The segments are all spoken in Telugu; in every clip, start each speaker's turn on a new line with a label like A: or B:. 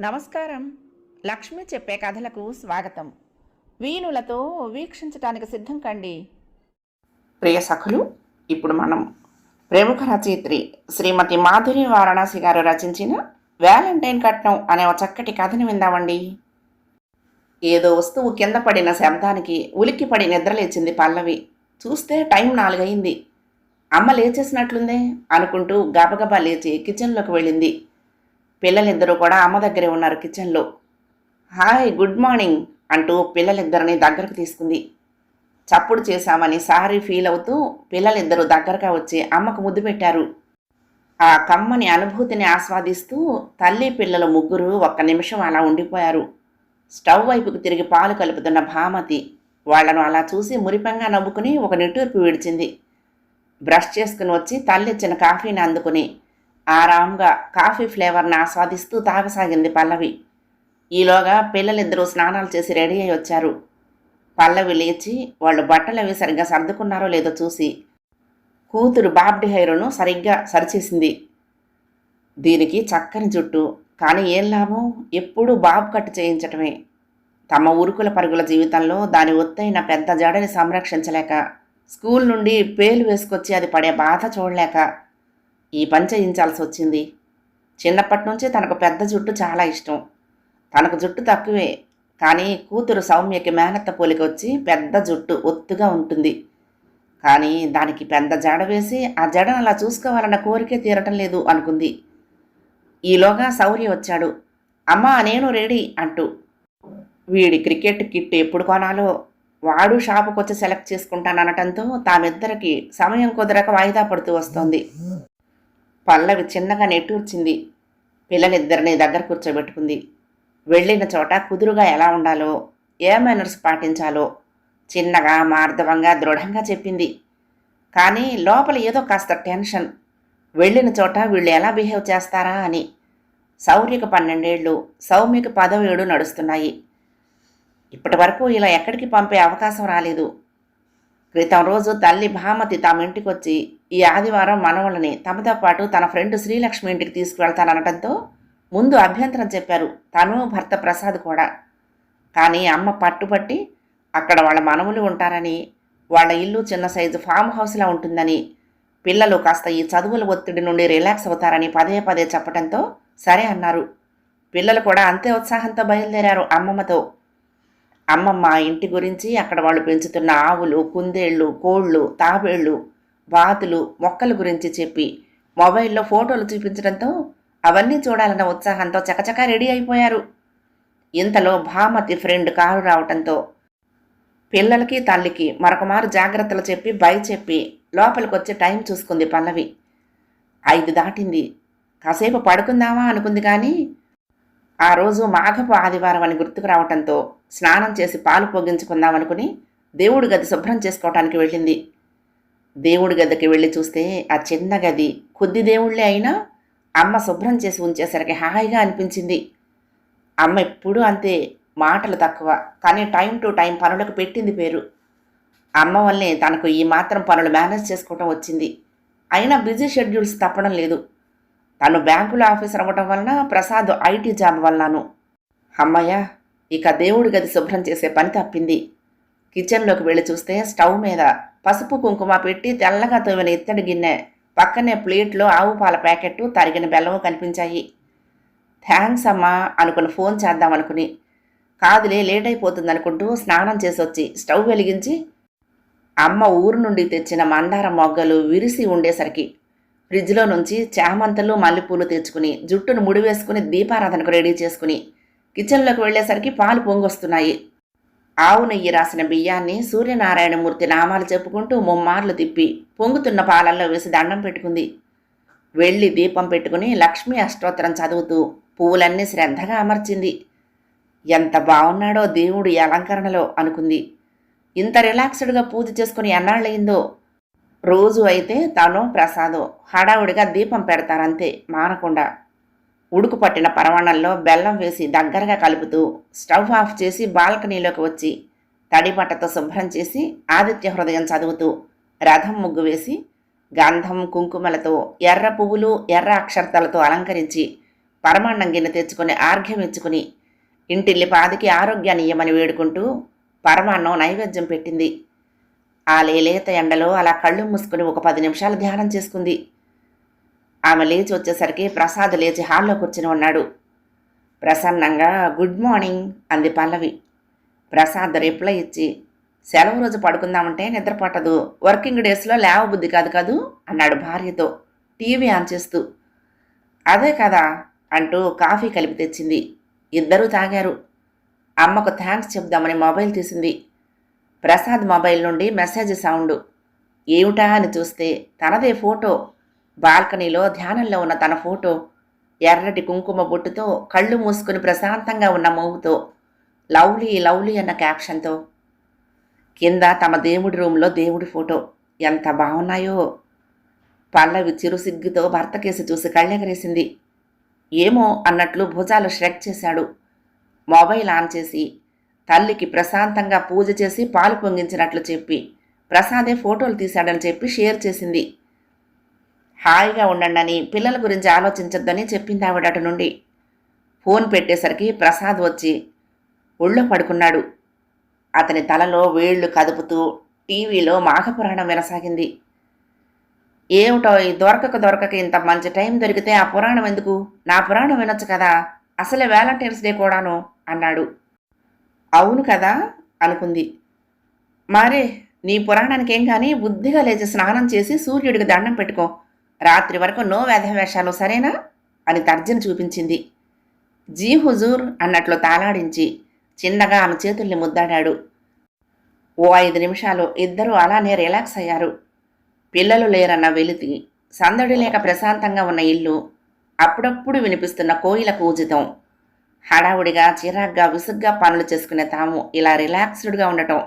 A: నమస్కారం. లక్ష్మి చెప్పే కథలకు స్వాగతం. వీణులతో వీక్షించటానికి సిద్ధం కండి. ప్రియ సఖులు ఇప్పుడు మనం ప్రముఖ రచయిత్రి శ్రీమతి మాధురి వారణాసి గారు రచించిన వ్యాలంటైన్ కట్నం అనే ఒక చక్కటి కథని విందామండి. ఏదో వస్తువు కింద పడిన శబ్దానికి ఉలిక్కిపడి నిద్రలేచింది పల్లవి. చూస్తే టైం నాలుగయింది. అమ్మ లేచేసినట్లుందే అనుకుంటూ గబగబా లేచి కిచెన్లోకి వెళ్ళింది. పిల్లలిద్దరూ కూడా అమ్మ దగ్గరే ఉన్నారు కిచెన్లో. హాయ్ గుడ్ మార్నింగ్ అంటూ పిల్లలిద్దరిని దగ్గరకు తీసుకుంది. చప్పుడు చేశామని సారీ ఫీల్ అవుతూ పిల్లలిద్దరూ దగ్గరగా వచ్చి అమ్మకు ముద్దు పెట్టారు. ఆ కమ్మని అనుభూతిని ఆస్వాదిస్తూ తల్లి పిల్లలు ముగ్గురు ఒక్క నిమిషం అలా ఉండిపోయారు. స్టవ్ వైపుకు తిరిగి పాలు కలుపుతున్న భామతి వాళ్ళను అలా చూసి మురిపంగా నవ్వుకుని ఒక నిట్టూర్పు విడిచింది. బ్రష్ చేసుకుని వచ్చి తల్లిచ్చిన కాఫీని అందుకుని ఆరాంగా కాఫీ ఫ్లేవర్ని ఆస్వాదిస్తూ తాగసాగింది పల్లవి. ఈలోగా పిల్లలిద్దరూ స్నానాలు చేసి రెడీ అయి వచ్చారు. పల్లవి లేచి వాళ్ళు బట్టలు అవి సరిగ్గా సర్దుకున్నారో లేదో చూసి కూతురు బాబ్డి హైరును సరిగ్గా సరిచేసింది. దీనికి చక్కని జుట్టు కానీ ఏం లాభం? ఎప్పుడూ బాబు కట్టు చేయించటమే. తమ ఉరుకుల పరుగుల జీవితంలో దాని ఒత్తైన పెద్ద జడని సంరక్షించలేక స్కూల్ నుండి పేలు వేసుకొచ్చి అది పడే బాధ చూడలేక ఈ పని చేయించాల్సి వచ్చింది చిన్నప్పటి నుంచి తనకు పెద్ద జుట్టు చాలా ఇష్టం. తనకు జుట్టు తక్కువే. కానీ కూతురు సౌమ్యకి మేనత్త పోలిక వచ్చి పెద్ద జుట్టు ఒత్తుగా ఉంటుంది. కానీ దానికి పెద్ద జడ వేసి ఆ జడను అలా చూసుకోవాలన్న కోరికే తీరటం లేదు అనుకుంది. ఈలోగా శౌర్య వచ్చాడు. అమ్మా నేను రెడీ అంటూ. వీడి క్రికెట్ కిట్ ఎప్పుడు కొనాలో? వాడు షాపుకొచ్చి సెలెక్ట్ చేసుకుంటాననటంతో తామిద్దరికి సమయం కుదరక వాయిదా పడుతూ వస్తోంది. పల్లవి చిన్నగా నెట్టూర్చింది. పిల్లలిద్దరిని దగ్గర కూర్చోబెట్టుకుంది. వెళ్ళిన చోట కుదురుగా ఎలా ఉండాలో ఏ మేనర్స్ పాటించాలో చిన్నగా మార్ధవంగా దృఢంగా చెప్పింది. కానీ లోపల ఏదో కాస్త టెన్షన్. వెళ్ళిన చోట వీళ్ళు ఎలా బిహేవ్ చేస్తారా అని. శౌర్యకు పన్నెండేళ్ళు సౌమ్యకు పదవేడు నడుస్తున్నాయి. ఇప్పటి వరకు ఇలా ఎక్కడికి పంపే అవకాశం రాలేదు. క్రితం రోజు తల్లి భామతి తమ ఇంటికొచ్చి ఈ ఆదివారం మనవళ్ళని తమతో పాటు తన ఫ్రెండ్ శ్రీలక్ష్మి ఇంటికి తీసుకువెళ్తాననటంతో ముందు అభ్యంతరం చెప్పారు తను భర్త ప్రసాద్ కూడా. కానీ అమ్మ పట్టుబట్టి అక్కడ వాళ్ళ మనవులు ఉంటారని వాళ్ళ ఇల్లు చిన్న సైజు ఫామ్ హౌస్లా ఉంటుందని పిల్లలు కాస్త ఈ చదువుల ఒత్తిడి నుండి రిలాక్స్ అవుతారని పదే పదే చెప్పడంతో సరే అన్నారు. పిల్లలు కూడా అంతే ఉత్సాహంతో బయలుదేరారు అమ్మమ్మతో. అమ్మమ్మ ఇంటి గురించి అక్కడ వాళ్ళు పెంచుతున్న ఆవులు కుందేళ్ళు కోళ్ళు తాబేళ్ళు బాతులు మొక్కల గురించి చెప్పి మొబైల్లో ఫోటోలు చూపించడంతో అవన్నీ చూడాలన్న ఉత్సాహంతో చకచకా రెడీ అయిపోయారు. ఇంతలో భామతి ఫ్రెండ్ కారు రావటంతో పిల్లలకి తల్లికి మరొకమారు జాగ్రత్తలు చెప్పి బై చెప్పి లోపలికొచ్చే టైం చూసుకుంది పల్లవి. ఐదు దాటింది. కాసేపు పడుకుందామా అనుకుంది కానీ ఆ రోజు మాఘపు ఆదివారం అని గుర్తుకు రావటంతో స్నానం చేసి పాలు పొగించుకుందామనుకుని దేవుడి గది శుభ్రం చేసుకోవటానికి వెళ్ళింది. దేవుడి గదికి వెళ్ళి చూస్తే ఆ చిన్న గది కొద్ది దేవుళ్ళే అయినా అమ్మ శుభ్రం చేసి ఉంచేసరికి హాయిగా అనిపించింది. అమ్మ ఎప్పుడూ అంతే మాటలు తక్కువ కానీ టైం టు టైం పనులకు పెట్టింది పేరు. అమ్మ వల్లే తనకు ఈ మాత్రం పనులు మేనేజ్ చేసుకోవటం వచ్చింది. అయినా బిజీ షెడ్యూల్స్ తప్పడం లేదు. తను బ్యాంకులో ఆఫీసర్ అవ్వటం వలన ప్రసాద్ ఐటీ జాబ్ వల్లను. అమ్మయ్య ఇక దేవుడి గది శుభ్రం చేసే పని తప్పింది. కిచెన్లోకి వెళ్ళి చూస్తే స్టవ్ మీద పసుపు కుంకుమ పెట్టి తెల్లగా తోవిన ఇత్తడి గిన్నె పక్కనే ప్లేట్లో ఆవు పాల ప్యాకెట్టు తరిగిన బెల్లం కనిపించాయి. థ్యాంక్స్ అమ్మా అనుకుని ఫోన్ చేద్దామనుకుని కాదులే లేట్ అయిపోతుంది అనుకుంటూ స్నానం చేసి వచ్చి స్టవ్ వెలిగించి అమ్మ ఊరు నుండి తెచ్చిన మందార మొగ్గలు విరిసి ఉండేసరికి ఫ్రిడ్జ్లో నుంచి చామంతలు మల్లెపూలు తెచ్చుకుని జుట్టును ముడివేసుకుని దీపారాధనకు రెడీ చేసుకుని కిచెన్లోకి వెళ్ళేసరికి పాలు పొంగొస్తున్నాయి. ఆవు నెయ్యి రాసిన బియ్యాన్ని సూర్యనారాయణమూర్తి నామాలు చెప్పుకుంటూ ముమ్మార్లు తిప్పి పొంగుతున్న పాలల్లో వేసి దండం పెట్టుకుంది. వెళ్ళి దీపం పెట్టుకుని లక్ష్మీ అష్టోత్తరం చదువుతూ పువ్వులన్నీ శ్రద్ధగా అమర్చింది. ఎంత బాగున్నాడో దేవుడి అలంకరణలో అనుకుంది. ఇంత రిలాక్స్డ్గా పూజ చేసుకుని ఎన్నాళ్ళయిందో? రోజు అయితే తను ప్రసాదో హడావుడిగా దీపం పెడతారంతే మానకుండా. ఉడుకు పట్టిన బెల్లం వేసి దగ్గరగా కలుపుతూ స్టవ్ ఆఫ్ చేసి బాల్కనీలోకి వచ్చి తడి బట్టతో శుభ్రం చేసి ఆదిత్య హృదయం చదువుతూ రథం ముగ్గు వేసి గంధం కుంకుమలతో ఎర్ర పువ్వులు ఎర్ర అక్షరతలతో అలంకరించి పరమాన్నం గిన్నె తెచ్చుకొని ఆర్ఘ్యం ఇచ్చుకుని ఇంటిల్లి పాదికి ఆరోగ్యాన్ని ఇయ్యమని వేడుకుంటూ పరమాన్నం నైవేద్యం పెట్టింది. ఆ లేలేత ఎండలో అలా కళ్ళు మూసుకుని ఒక పది నిమిషాలు ధ్యానం చేసుకుంది. ఆమె లేచి వచ్చేసరికి ప్రసాద్ లేచి హాల్లో కూర్చుని ఉన్నాడు. ప్రసన్నంగా గుడ్ మార్నింగ్ అంది పల్లవి. ప్రసాద్ రిప్లై ఇచ్చి సెలవు రోజు పడుకుందామంటే నిద్ర పట్టదు. వర్కింగ్ డేస్లో లేవ బుద్ధి కాదు కాదు? అన్నాడు భార్యతో. టీవీ ఆన్ చేస్తూ అదే కదా అంటూ కాఫీ కలిపి తెచ్చింది. ఇద్దరూ తాగారు. అమ్మకు థ్యాంక్స్ చెప్దామని మొబైల్ తీసింది. ప్రసాద్ మొబైల్ నుండి మెసేజ్ సౌండ్ ఏమిటా అని చూస్తే తనదే ఫోటో. బాల్కనీలో ధ్యానంలో ఉన్న తన ఫోటో ఎర్రటి కుంకుమ బొట్టుతో కళ్ళు మూసుకుని ప్రశాంతంగా ఉన్న మోవుతో లవ్లీ లవ్లీ అన్న క్యాప్షన్తో కింద తమ దేవుడి రూమ్లో దేవుడి ఫోటో. ఎంత బాగున్నాయో. పల్లవి చిరుసిగ్గుతో భర్త కేసి చూసి కళ్ళెగరేసింది. ఏమో అన్నట్లు భుజాలు ష్రెక్ చేశాడు. మొబైల్ ఆన్ చేసి తల్లికి ప్రశాంతంగా పూజ చేసి పాలు పొంగించినట్లు చెప్పి ప్రసాదే ఫోటోలు తీశాడని చెప్పి షేర్ చేసింది. హాయిగా ఉండండి పిల్లల గురించి ఆలోచించొద్దని చెప్పింది ఆవిడ అటు నుండి. ఫోన్ పెట్టేసరికి ప్రసాద్ వచ్చి ఒళ్ళో పడుకున్నాడు. అతని తలలో వేళ్ళు కదుపుతూ టీవీలో మాఘపురాణం వినసాగింది. ఏమిటో ఈ దొరకక దొరకక ఇంత మంచి టైం దొరికితే ఆ పురాణం ఎందుకు? నా పురాణం వినొచ్చు కదా అసలే వ్యాలంటైన్స్ డే కూడాను అన్నాడు. అవును కదా అనుకుంది. మరే నీ పురాణానికి ఏం కానీ బుద్ధిగా లేచి స్నానం చేసి సూర్యుడికి దండం పెట్టుకో. రాత్రి వరకు నో వేషాలు సరేనా? అని తర్జన చూపించింది. జీ హుజూర్ అన్నట్లు తాలాడించి చిన్నగా ఆమె చేతుల్ని ముద్దాడాడు. ఓ ఐదు నిమిషాలు ఇద్దరూ అలానే రిలాక్స్ అయ్యారు. పిల్లలు లేరన్న వెలితి సందడి లేక ప్రశాంతంగా ఉన్న ఇల్లు అప్పుడప్పుడు వినిపిస్తున్న కోయిల కూజితం. హడావుడిగా చిరాగ్గా విసుగ్గా పనులు చేసుకునే తాము ఇలా రిలాక్స్డ్గా ఉండటం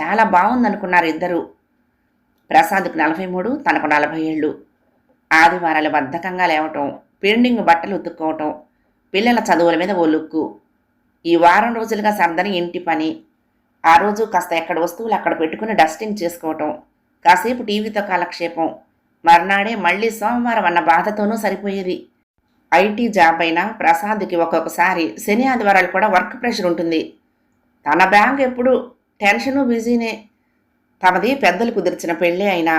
A: చాలా బాగుందనుకున్నారు ఇద్దరు. ప్రసాద్కు నలభై మూడు తనకు నలభై ఏళ్ళు. ఆదివారాలు బద్ధకంగా లేవటం పెండింగ్ బట్టలు ఉతుక్కోవటం పిల్లల చదువుల మీద ఓ లుక్కు. ఈ వారం రోజులుగా సర్దని ఇంటి పని. ఆ రోజు కాస్త ఎక్కడ వస్తువులు అక్కడ పెట్టుకుని డస్టింగ్ చేసుకోవటం. కాసేపు టీవీతో కాలక్షేపం. మర్నాడే మళ్ళీ సోమవారం అన్న బాధతోనూ సరిపోయేది. ఐటీ జాబ్ అయినా ప్రసాద్కి ఒక్కొక్కసారి శని ఆదివారాలు కూడా వర్క్ ప్రెషర్ ఉంటుంది. తన బ్యాంక్ ఎప్పుడు టెన్షను బిజీనే. తమది పెద్దలు కుదిర్చిన పెళ్ళి అయినా.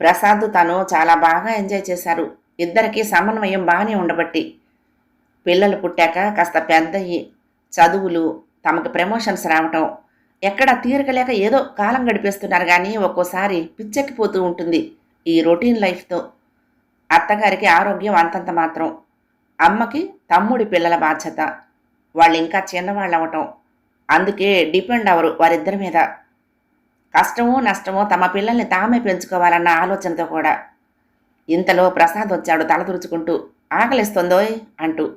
A: ప్రసాద్ తను చాలా బాగా ఎంజాయ్ చేశారు. ఇద్దరికీ సమన్వయం బాగానే ఉండబట్టి. పిల్లలు పుట్టాక కాస్త పెద్దయ్యి చదువులు తమకు ప్రమోషన్స్ రావటం ఎక్కడ తీరకలేక ఏదో కాలం గడిపేస్తున్నారు కానీ ఒక్కోసారి పిచ్చెక్కిపోతూ ఉంటుంది ఈ రొటీన్ లైఫ్తో. అత్తగారికి ఆరోగ్యం అంతంత మాత్రం. అమ్మకి తమ్ముడి పిల్లల బాధ్యత. వాళ్ళు ఇంకా చిన్నవాళ్ళు అవ్వటం అందుకే డిపెండ్ అవరు వారిద్దరి మీద. కష్టమో నష్టమో తమ పిల్లల్ని తామే పెంచుకోవాలన్న ఆలోచనతో కూడా ఇంతలో ప్రసాద్ వచ్చాడు తల తుడుచుకుంటూ. ఆకలిస్తుందోయ్ అంటూ.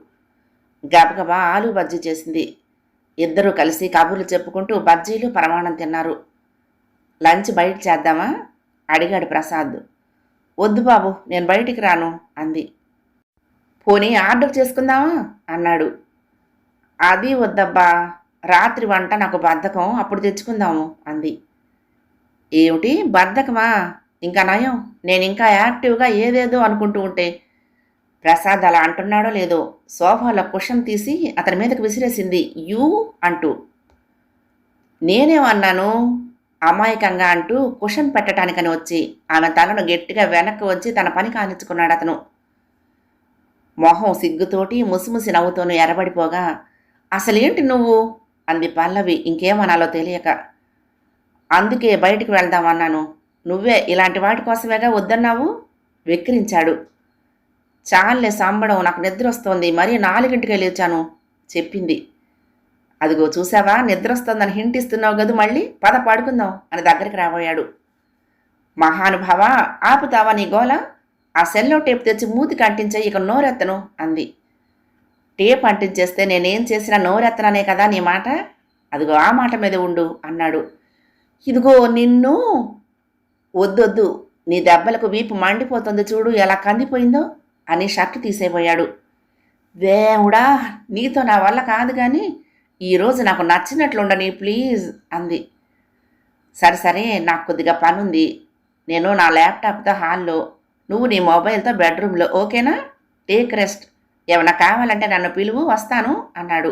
A: గబగబా ఆలు బజ్జీ చేసింది. ఇద్దరూ కలిసి కబుర్లు చెప్పుకుంటూ బజ్జీలు పరమాణం తిన్నారు. లంచ్ బయట చేద్దామా? అడిగాడు ప్రసాద్. వద్దు బాబు నేను బయటికి రాను అంది. పోనీ ఆర్డర్ చేసుకుందామా? అన్నాడు. అది వద్దబ్బా రాత్రి వంట నాకు బద్ధకం అప్పుడు తెచ్చుకుందాము అంది. ఏమిటి? బద్ధకమా? ఇంకా నయం? నేను ఇంకా యాక్టివ్గా ఏదేదో అనుకుంటూ ఉంటే. ప్రసాద్ అలా అంటున్నాడో లేదో? సోఫాలో కుషన్ తీసి అతని మీదకి విసిరేసింది యూ అంటూ. నేనేమన్నాను అమాయకంగా అంటూ కుషన్ పెట్టడానికని వచ్చి ఆమె తలను గట్టిగా వెనక్కి వచ్చి తన పని కానిచ్చుకున్నాడు అతను. మొహం సిగ్గుతోటి ముసిముసి నవ్వుతోనూ ఎరబడిపోగా అసలేంటి నువ్వు? అంది పల్లవి ఇంకేమనాలో తెలియక. అందుకే బయటికి వెళ్దామన్నాను నువ్వే ఇలాంటి వాటి కోసమేగా వద్దన్నావు? వెక్కిరించాడు. చాలే సాంబడం నాకు నిద్ర వస్తోంది మరీ నాలుగింటికే లేచాను చెప్పింది. అదిగో చూసావా? నిద్ర వస్తోందని హింట్ ఇస్తున్నావు కదా మళ్ళీ? పద పడుకుందాం అని దగ్గరికి రాబోయాడు. మహానుభావ ఆపుతావా నీ గోల? ఆ సెల్లో టేప్ తెచ్చి మూతికి అంటించే ఇక నోరెత్తను అంది. టేప్ అంటించేస్తే నేనేం చేసినా నోరెత్తననే కదా నీ మాట? అదిగో ఆ మాట మీద ఉండు అన్నాడు. ఇదిగో నిన్ను వద్దొద్దు. నీ దెబ్బలకు వీపు మండిపోతుంది చూడు ఎలా కందిపోయిందో అని షర్టు తీసేపోయాడు దేవుడా నీతో నా వల్ల కాదు కానీ ఈరోజు నాకు నచ్చినట్లుండని ప్లీజ్ అంది. సరే సరే నాకు కొద్దిగా పనుంది. నేను నా ల్యాప్టాప్తో హాల్లో నువ్వు నీ మొబైల్తో బెడ్రూమ్లో ఓకేనా? Take rest. ఏమైనా కావాలంటే నన్ను పిలువు వస్తాను అన్నాడు.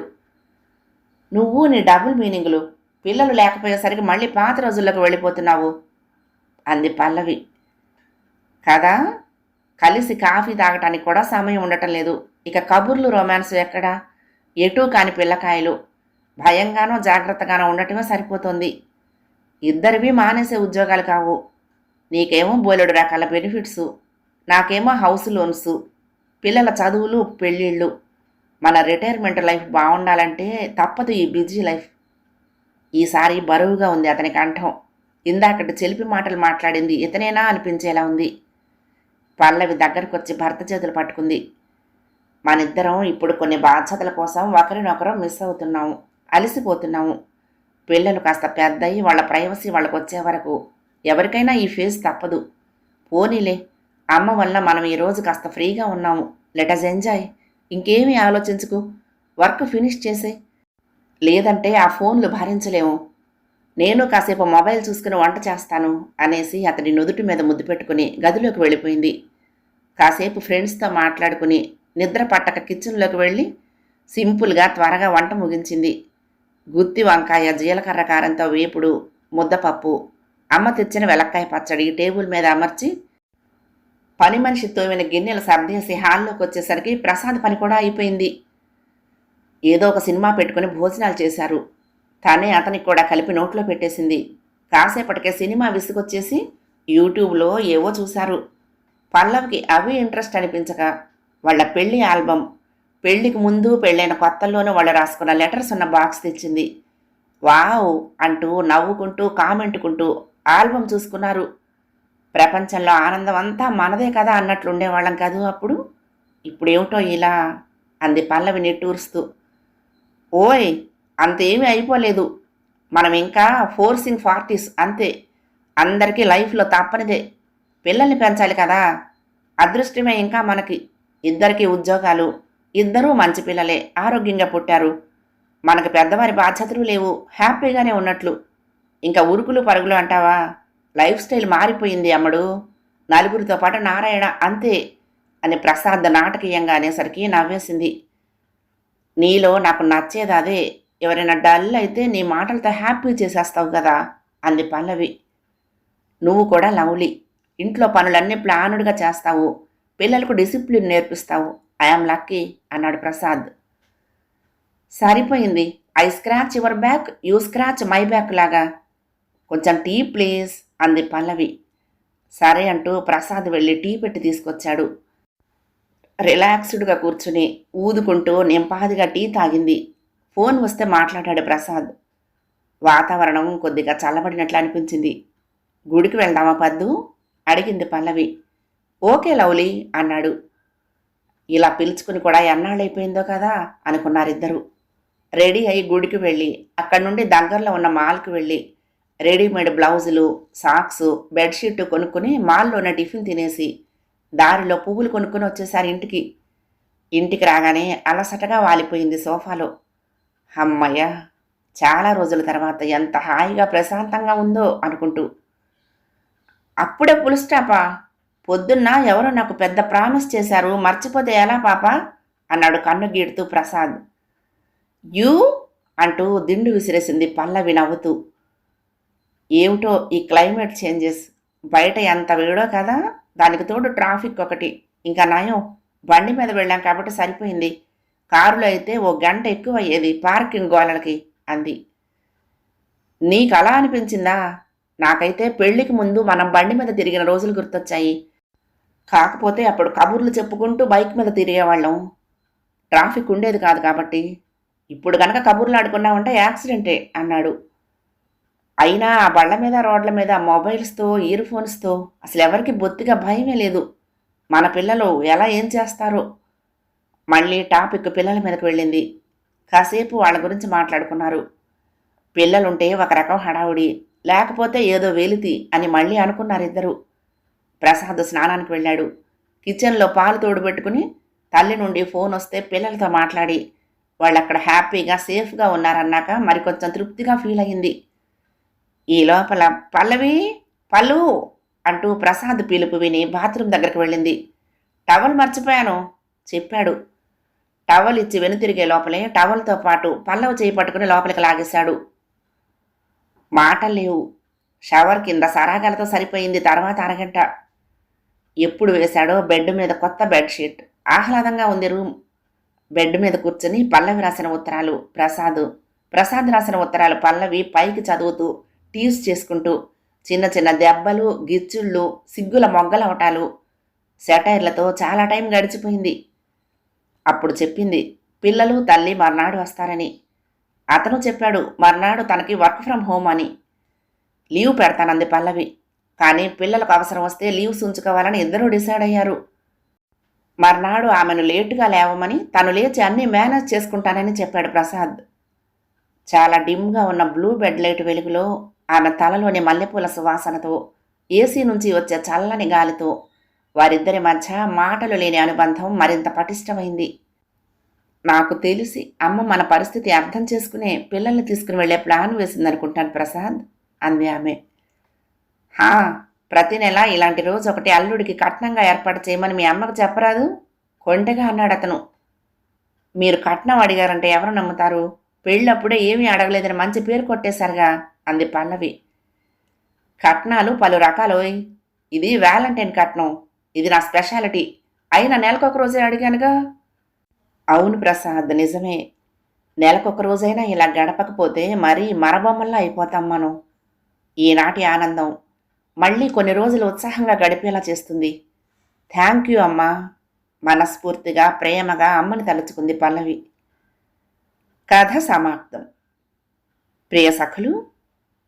A: నువ్వు నీ డబుల్ మీనింగులు. పిల్లలు లేకపోయేసరికి మళ్ళీ పాత రోజుల్లోకి వెళ్ళిపోతున్నావు అంది పల్లవి. కదా? కలిసి కాఫీ తాగటానికి కూడా సమయం ఉండటం లేదు. ఇక కబుర్లు రొమాన్స్ ఎక్కడా? ఎటూ కాని పిల్లకాయలు. భయంగానో జాగ్రత్తగానో ఉండటమే సరిపోతుంది. ఇద్దరివి మానేసే ఉద్యోగాలు కావు. నీకేమో బోలెడు రకాల బెనిఫిట్స్. నాకేమో హౌస్ లోన్స్. పిల్లల చదువులు పెళ్ళిళ్ళు. మన రిటైర్మెంట్ లైఫ్ బాగుండాలంటే తప్పదు ఈ బిజీ లైఫ్. ఈసారి బరువుగా ఉంది అతని కంఠం. ఇందాకటి చెలిపి మాటలు మాట్లాడింది. ఇతనేనా అనిపించేలా ఉంది. పల్లవి దగ్గరకు వచ్చి భర్త చేతులు పట్టుకుంది. మనిద్దరం ఇప్పుడు కొన్ని బాధ్యతల కోసం ఒకరినొకరం మిస్ అవుతున్నాము. అలసిపోతున్నాము. పిల్లలు కాస్త పెద్దయి వాళ్ళ ప్రైవసీ వాళ్ళకు వచ్చే వరకు ఎవరికైనా ఈ ఫేజ్ తప్పదు. పోనీలే అమ్మ వల్ల మనం ఈరోజు కాస్త ఫ్రీగా ఉన్నాము. Let us enjoy. ఇంకేమీ ఆలోచించుకు. వర్క్ ఫినిష్ చేసే లేదంటే ఆ ఫోన్లు భరించలేము. నేను కాసేపు మొబైల్ చూసుకుని వంట చేస్తాను అనేసి అతడి నుదుటి మీద ముద్దు పెట్టుకుని గదిలోకి వెళ్ళిపోయింది. కాసేపు ఫ్రెండ్స్తో మాట్లాడుకుని నిద్ర పట్టక కిచెన్లోకి వెళ్ళి సింపుల్గా త్వరగా వంట ముగించింది. గుత్తి వంకాయ జీలకర్ర కారంతో వేపుడు ముద్దపప్పు అమ్మ తెచ్చిన వెలక్కాయ పచ్చడి టేబుల్ మీద అమర్చి పని మనిషి తోమిన గిన్నెలు సర్దేసి హాల్లోకి వచ్చేసరికి ప్రసాద్ పని కూడా అయిపోయింది. ఏదో ఒక సినిమా పెట్టుకుని భోజనాలు చేశారు. తానే అతనికి కూడా కలిపి నోట్లో పెట్టేసింది. కాసేపటికే సినిమా విసుగొచ్చేసి యూట్యూబ్లో ఏవో చూశారు. పల్లవికి అవి ఇంట్రెస్ట్ అనిపించక వాళ్ళ పెళ్ళి ఆల్బమ్ పెళ్ళికి ముందు పెళ్ళైన కొత్తల్లోనూ వాళ్ళు రాసుకున్న లెటర్స్ ఉన్న బాక్స్ తెచ్చింది. వావ్! అంటూ నవ్వుకుంటూ కామెంటుకుంటూ ఆల్బమ్ చూసుకున్నారు. ప్రపంచంలో ఆనందం అంతా మనదే కదా అన్నట్లు ఉండేవాళ్ళం కాదు అప్పుడు? ఇప్పుడేమిటో ఇలా అంది పల్లవి నిట్టూరుస్తూ. ఓయ్ అంతేమీ అయిపోలేదు. మనం ఇంకా ఫోర్సింగ్ ఫార్టీస్ అంతే. అందరికీ లైఫ్లో తప్పనిదే. పిల్లల్ని పెంచాలి కదా. అదృష్టమే ఇంకా మనకి. ఇద్దరికీ ఉద్యోగాలు. ఇద్దరూ మంచి పిల్లలే. ఆరోగ్యంగా పుట్టారు. మనకు పెద్దవారి బాధ్యతలు లేవు. హ్యాపీగానే ఉన్నట్లు. ఇంకా ఉరుకులు పరుగులు అంటావా? లైఫ్ స్టైల్ మారిపోయింది అమ్మడు. నలుగురితో పాటు నారాయణ అంతే. అని ప్రసాద్ నాటకీయంగా అనేసరికి నవ్వేసింది. నీలో నాకు నచ్చేది అదే. ఎవరైనా డల్ అయితే నీ మాటలతో హ్యాపీ చేసేస్తావు కదా అంది పల్లవి. నువ్వు కూడా లవ్లీ. ఇంట్లో పనులన్నీ ప్లానుడ్గా చేస్తావు. పిల్లలకు డిసిప్లిన్ నేర్పిస్తావు. ఐఆమ్ లక్కీ అన్నాడు ప్రసాద్. సరిపోయింది. I scratch your back you scratch my back లాగా. కొంచెం టీ ప్లీజ్ అంది పల్లవి. సరే అంటూ ప్రసాద్ వెళ్ళి టీ పెట్టి తీసుకొచ్చాడు. రిలాక్స్డ్గా కూర్చుని ఊదుకుంటూ నింపాదిగా టీ తాగింది. ఫోన్ వస్తే మాట్లాడాడు ప్రసాద్. వాతావరణం కొద్దిగా చల్లబడినట్లు అనిపించింది. గుడికి వెళ్దామా పద్దు? అడిగింది పల్లవి. ఓకే లవ్లీ అన్నాడు. ఇలా పిలుచుకుని కూడా ఎన్నాళ్ళైపోయిందో కదా అనుకున్నారిద్దరు. రెడీ అయి గుడికి వెళ్ళి అక్కడి నుండి దగ్గరలో ఉన్న మాల్కి వెళ్ళి రెడీమేడ్ బ్లౌజులు సాక్స్ బెడ్షీట్ కొనుక్కుని మాల్లోనే టిఫిన్ తినేసి దారిలో పువ్వులు కొనుక్కొని వచ్చేసారు ఇంటికి. ఇంటికి రాగానే అలసటగా వాలిపోయింది సోఫాలో. అమ్మయ్య చాలా రోజుల తర్వాత ఎంత హాయిగా ప్రశాంతంగా ఉందో అనుకుంటూ. అప్పుడే పులుస్టాపా పొద్దున్న ఎవరో నాకు పెద్ద ప్రామిస్ చేశారు మర్చిపోతే ఎలా పాప? అన్నాడు కన్ను గీడుతూ ప్రసాద్. యూ? అంటూ దిండు విసిరేసింది పల్లవి నవ్వుతూ. ఏమిటో ఈ క్లైమేట్ చేంజెస్ బయట ఎంత వేడో కదా? దానికి తోడు ట్రాఫిక్ ఒకటి. ఇంకా నయం బండి మీద వెళ్ళాం కాబట్టి సరిపోయింది. కారులో అయితే ఓ గంట ఎక్కువ అయ్యేది పార్కింగ్ గోలలకి అంది. నీకు అలా అనిపించిందా? నాకైతే పెళ్ళికి ముందు మనం బండి మీద తిరిగిన రోజులు గుర్తొచ్చాయి. కాకపోతే అప్పుడు కబుర్లు చెప్పుకుంటూ బైక్ మీద తిరిగేవాళ్ళం. ట్రాఫిక్ ఉండేది కాదు కాబట్టి. ఇప్పుడు కనుక కబుర్లు ఆడుకున్నామంటే యాక్సిడెంటే అన్నాడు. అయినా ఆ బళ్ళ మీద రోడ్ల మీద మొబైల్స్తో ఇయర్ ఫోన్స్తో అసలు ఎవరికి బొత్తిగా భయమే లేదు. మన పిల్లలు ఎలా ఏం చేస్తారో. మళ్ళీ టాపిక్ పిల్లల మీదకు వెళ్ళింది. కాసేపు వాళ్ళ గురించి మాట్లాడుకున్నారు. పిల్లలుంటే ఒక రకం హడావుడి లేకపోతే ఏదో వెలితి అని మళ్ళీ అనుకున్నారు ఇద్దరు. ప్రసాద్ స్నానానికి వెళ్ళాడు. కిచెన్లో పాలు తోడుపెట్టుకుని తల్లి నుండి ఫోన్ వస్తే పిల్లలతో మాట్లాడి వాళ్ళు అక్కడ హ్యాపీగా సేఫ్గా ఉన్నారన్నాక మరికొంచెం తృప్తిగా ఫీల్ అయ్యింది. ఈ లోపల పల్లవి పలు అంటూ ప్రసాద్ పిలుపు విని బాత్రూమ్ దగ్గరికి వెళ్ళింది. టవల్ మర్చిపోయాను చెప్పాడు. టవల్ ఇచ్చి వెనుతిరిగే లోపలే టవల్తో పాటు పల్లవ చేయి పట్టుకుని లోపలికి లాగేశాడు. మాటలు లేవు షవర్ కింద సరాగాలతో సరిపోయింది తర్వాత అరగంట. ఎప్పుడు వేశాడో బెడ్ మీద కొత్త బెడ్షీట్. ఆహ్లాదంగా ఉంది రూమ్. బెడ్ మీద కూర్చుని పల్లవి రాసిన ఉత్తరాలు ప్రసాద్. ప్రసాద్ రాసిన ఉత్తరాలు పల్లవి పైకి చదువుతూ టీస్ చేసుకుంటూ చిన్న చిన్న దెబ్బలు గిచ్చుళ్ళు సిగ్గుల మొగ్గలవటాలు సెటైర్లతో చాలా టైం గడిచిపోయింది. అప్పుడు చెప్పింది పిల్లలు తల్లి మర్నాడు వస్తారని. అతను చెప్పాడు మర్నాడు తనకి వర్క్ ఫ్రమ్ హోమ్ అని. లీవ్ పెడతానంది పల్లవి. కానీ పిల్లలకు అవసరం వస్తే లీవ్స్ ఉంచుకోవాలని ఇద్దరూ డిసైడ్ అయ్యారు. మర్నాడు ఆమెను లేటుగా లేవమని తను లేచి అన్నీ మేనేజ్ చేసుకుంటానని చెప్పాడు ప్రసాద్. చాలా డిమ్గా ఉన్న బ్లూ బెడ్ లైట్ వెలుగులో ఆమె తలలోని మల్లెపూల సువాసనతో ఏసీ నుంచి వచ్చే చల్లని గాలితో వారిద్దరి మధ్య మాటలు లేని అనుబంధం మరింత పటిష్టమైంది. నాకు తెలిసి అమ్మ మన పరిస్థితి అర్థం చేసుకునే పిల్లల్ని తీసుకుని వెళ్ళే ప్లాన్ వేసిందనుకుంటాను ప్రసాద్ అంది ఆమె. హా ప్రతి నెల ఇలాంటి రోజు ఒకటి అల్లుడికి కట్నంగా ఏర్పాటు చేయమని మీ అమ్మకు చెప్పరాదు? కొంటగా అన్నాడు అతను. మీరు కట్నం అడిగారంటే ఎవరు నమ్ముతారు? పెళ్ళప్పుడే ఏమీ అడగలేదని మంచి పేరు కొట్టేశారుగా. అంది పల్లవి. కట్నాలు పలు రకాలోయ్. ఇది వ్యాలంటైన్ కట్నం. ఇది నా స్పెషాలిటీ. అయినా నెలకొక రోజే అడిగానుగా? అవును ప్రసాద్ నిజమే. నెలకొక రోజైనా ఇలా గడపకపోతే మరీ మరబొమ్మల్లా అయిపోతాం మనం. ఈనాటి ఆనందం. మళ్ళీ కొన్ని రోజులు ఉత్సాహంగా గడిపేలా చేస్తుంది. థ్యాంక్ యూ అమ్మా. మనస్ఫూర్తిగా ప్రేమగా అమ్మని తలుచుకుంది పల్లవి. కథ సమాప్తం. ప్రియ సఖులు